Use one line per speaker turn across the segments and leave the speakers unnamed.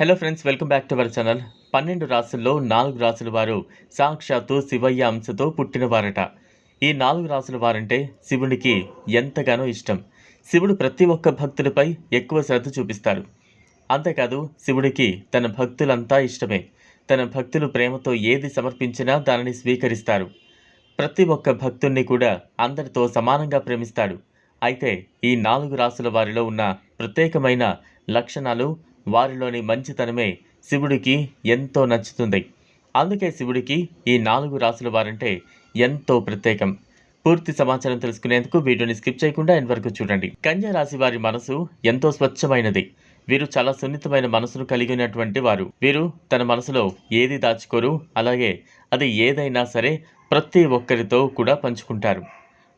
Hello friends welcome back to our channel పన్నెండు రాసుల్లో నాలుగు రాసుల వారు సాక్షాత్తు శివయ్య అంశతో పుట్టినవారట. ఈ నాలుగు రాసుల వారంటే శివునికి ఎంతగానో ఇష్టం. శివుడు ప్రతి ఒక్క భక్తులపై ఎక్కువ శ్రద్ధ చూపిస్తారు. అంతేకాదు శివుడికి తన భక్తులంతా ఇష్టమే. తన భక్తులు ప్రేమతో ఏది సమర్పించినా దానిని స్వీకరిస్తారు. ప్రతి ఒక్క భక్తుణ్ణి కూడా అందరితో సమానంగా ప్రేమిస్తాడు. అయితే ఈ నాలుగు రాసుల వారిలో ఉన్న ప్రత్యేకమైన లక్షణాలు వారిలోని మంచితనమే శివుడికి ఎంతో నచ్చుతుంది. అందుకే శివుడికి ఈ నాలుగు రాసుల వారంటే ఎంతో ప్రత్యేకం. పూర్తి సమాచారం తెలుసుకునేందుకు వీడియోని స్కిప్ చేయకుండా ఎండ్ వరకు చూడండి. కన్యా రాశి వారి మనసు ఎంతో స్వచ్ఛమైనది. వీరు చాలా సున్నితమైన మనసును కలిగి ఉన్నటువంటి వారు. వీరు తన మనసులో ఏది దాచుకోరు అలాగే అది ఏదైనా సరే ప్రతి ఒక్కరితో కూడా పంచుకుంటారు.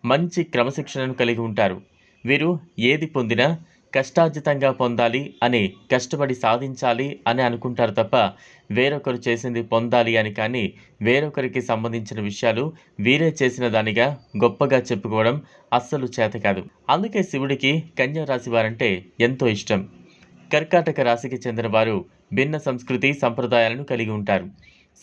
మంచి క్రమశిక్షణను కలిగి ఉంటారు. వీరు ఏది పొందినా కష్టార్జితంగా పొందాలి అని కష్టపడి సాధించాలి అని అనుకుంటారు తప్ప వేరొకరు చేసింది పొందాలి అని కానీ వేరొకరికి సంబంధించిన విషయాలు వీరే చేసిన దానిగా గొప్పగా చెప్పుకోవడం అస్సలు చేత కాదు. అందుకే శివుడికి కన్యా రాశి వారంటే ఎంతో ఇష్టం. కర్కాటక రాశికి చెందిన వారు భిన్న సంస్కృతి సంప్రదాయాలను కలిగి ఉంటారు.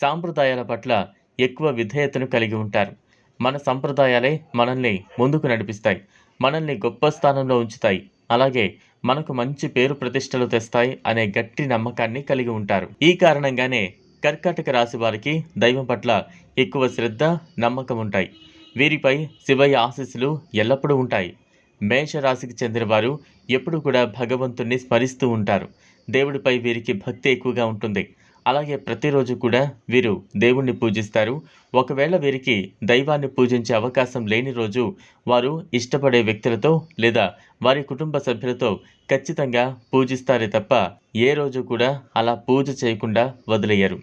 సాంప్రదాయాల పట్ల ఎక్కువ విధేయతను కలిగి ఉంటారు. మన సంప్రదాయాలే మనల్ని ముందుకు నడిపిస్తాయి. మనల్ని గొప్ప స్థానంలో ఉంచుతాయి. అలాగే మనకు మంచి పేరు ప్రతిష్టలు తెస్తాయి అనే గట్టి నమ్మకాన్ని కలిగి ఉంటారు. ఈ కారణంగానే కర్కాటక రాశి వారికి దైవం పట్ల ఎక్కువ శ్రద్ధ నమ్మకం ఉంటాయి. వీరిపై శివయ్య ఆశీస్సులు ఎల్లప్పుడూ ఉంటాయి. మేషరాశికి చెందిన వారు ఎప్పుడు కూడా భగవంతుణ్ణి స్మరిస్తూ ఉంటారు. దేవుడిపై వీరికి భక్తి ఎక్కువగా ఉంటుంది. అలాగే ప్రతిరోజు కూడా వీరు దేవుణ్ణి పూజిస్తారు. ఒకవేళ వీరికి దైవాన్ని పూజించే అవకాశం లేని రోజు వారు ఇష్టపడే వ్యక్తులతో లేదా వారి కుటుంబ సభ్యులతో ఖచ్చితంగా పూజిస్తారే తప్ప ఏ రోజు కూడా అలా పూజ చేయకుండా వదిలేయరు.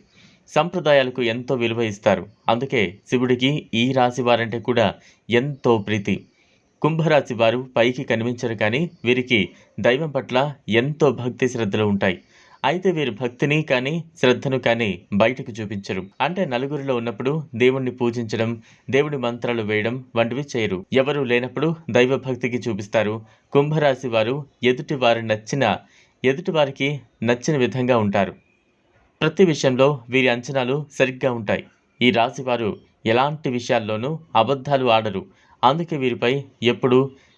సంప్రదాయాలకు ఎంతో విలువ ఇస్తారు. అందుకే శివుడికి ఈ రాశి వారంటే కూడా ఎంతో ప్రీతి. కుంభరాశి వారు పైకి కనిపించరు కానీ వీరికి దైవం పట్ల ఎంతో భక్తి శ్రద్ధలు ఉంటాయి. అయితే వీరు భక్తిని కానీ శ్రద్ధను కానీ బయటకు చూపించరు. అంటే నలుగురిలో ఉన్నప్పుడు దేవుణ్ణి పూజించడం దేవుడి మంత్రాలు వేయడం వంటివి చేయరు. ఎవరు లేనప్పుడు దైవ భక్తికి చూపిస్తారు. కుంభరాశి వారు ఎదుటి వారి నచ్చిన ఎదుటి వారికి నచ్చిన విధంగా ఉంటారు. ప్రతి విషయంలో వీరి అంచనాలు సరిగ్గా ఉంటాయి. ఈ రాశి వారు ఎలాంటి విషయాల్లోనూ అబద్ధాలు ఆడరు. అందుకే వీరిపై ఎప్పుడు